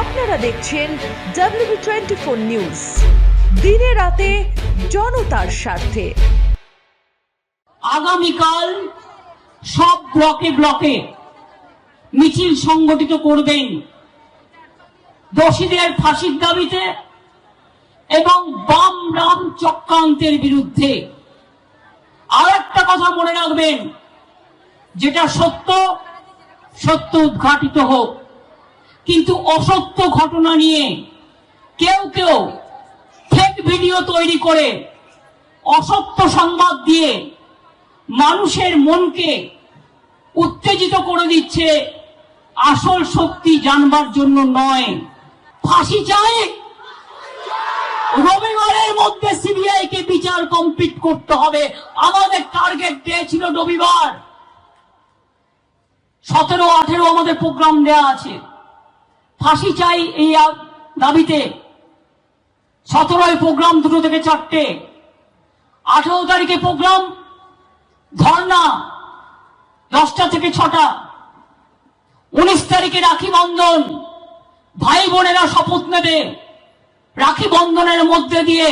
আপনারা দেখছেন W twenty four news দিনে রাতে জনতার স্বার্থে। আগামীকাল সব ব্লকে ব্লকে মিছিল সংগঠিত করবেন দোষীদের ফাঁসির দাবিতে এবং বাম রাম চক্রান্তের বিরুদ্ধে। আর একটা কথা মনে রাখবেন, যেটা সত্য সত্য উদ্ঘাটিত হোক। কিন্তু অসত্য ঘটনা নিয়ে কেউ কেউ ফেক ভিডিও তৈরি করে অসত্য সংবাদ দিয়ে মানুষের মনকে উত্তেজিত করে দিচ্ছে আসল সত্যি জানবার জন্য নয়। ফাঁসি চাই। রবিবারের মধ্যে সিবিআই কে বিচার কমপ্লিট করতে হবে। আমাদের টার্গেট দিয়েছিল রবিবার। সতেরো আঠেরো আমাদের প্রোগ্রাম দেয়া আছে। ফাঁসি চাই এই দাবিতে। সতেরোই প্রোগ্রাম দুটো থেকে চারটে। আঠেরো তারিখে প্রোগ্রাম ধর্না দশটা থেকে ছটা। উনিশ তারিখে রাখি বন্ধন, ভাই বোনেরা শপথ নেবে। রাখি বন্ধনের মধ্যে দিয়ে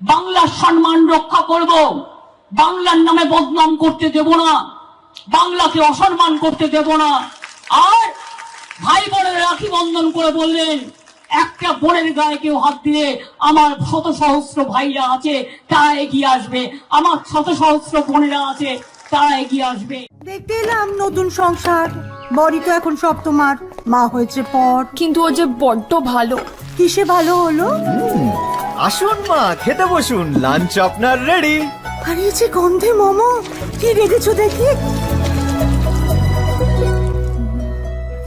বাংলার সম্মান রক্ষা করব। বাংলার নামে বদনাম করতে দেব না। বাংলাকে অসম্মান করতে দেব না। আর ভাই বোনের রাখি বন্ধন করে বললেন একটা বোনের গায়ে কেউ হাত দিলে আমার শত সহস্র ভাইরা আছে তারা এগিয়ে আসবে। আমার শত সহস্র বোনেরা আছে তারা এগিয়ে আসবে। দেখতে এলাম নতুন সংসার। বড়ি তো এখন সব তোমার। মা হয়েছে পর। কিন্তু ও যে বড্ড ভালো। কিসে ভালো হলো? আসুন মা খেতে বসুন। লাঞ্চ আপনার রেডি আর এই যে গন্ধে মোমো। কি রেখেছো দেখি?